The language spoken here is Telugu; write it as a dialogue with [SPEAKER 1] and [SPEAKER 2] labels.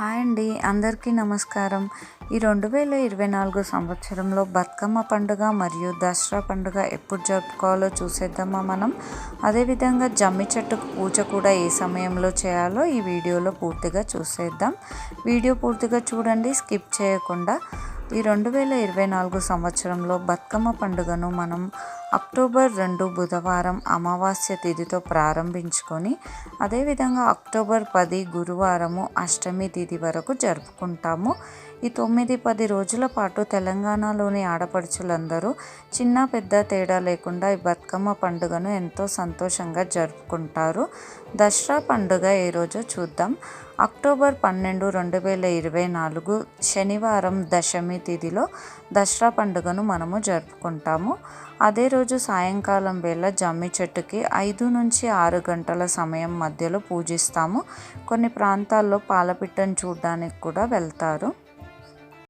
[SPEAKER 1] హాయ్ అండి అందరికీ నమస్కారం. ఈ రెండు వేల ఇరవై నాలుగు సంవత్సరంలో బతుకమ్మ పండుగ మరియు దసరా పండుగ ఎప్పుడు జరుపుకోవాలో చూసేద్దామా మనం? అదేవిధంగా జమ్మి చెట్టుకు పూజ కూడా ఏ సమయంలో చేయాలో ఈ వీడియోలో పూర్తిగా చూసేద్దాం. వీడియో పూర్తిగా చూడండి స్కిప్ చేయకుండా. ఈ రెండు వేల ఇరవై నాలుగు సంవత్సరంలో బతుకమ్మ పండుగను మనం అక్టోబర్ రెండు బుధవారం అమావాస్య తిథితో ప్రారంభించుకొని అదేవిధంగా అక్టోబర్ పది గురువారము అష్టమి తిథి వరకు జరుపుకుంటాము. ఈ తొమ్మిది పది రోజుల పాటు తెలంగాణలోని ఆడపడుచులందరూ చిన్న పెద్ద తేడా లేకుండా ఈ బతుకమ్మ పండుగను ఎంతో సంతోషంగా జరుపుకుంటారు. దసరా పండుగ ఈరోజు చూద్దాం. అక్టోబర్ పన్నెండు రెండు వేల ఇరవై నాలుగు శనివారం దశమి తిథిలో దసరా పండుగను మనము జరుపుకుంటాము. అదే రోజు సాయంకాలం వేళ జమ్మి చెట్టుకి ఐదు నుంచి ఆరు గంటల సమయం మధ్యలో పూజిస్తాము. కొన్ని ప్రాంతాల్లో పాలపిట్టను చూడడానికి కూడా వెళ్తారు.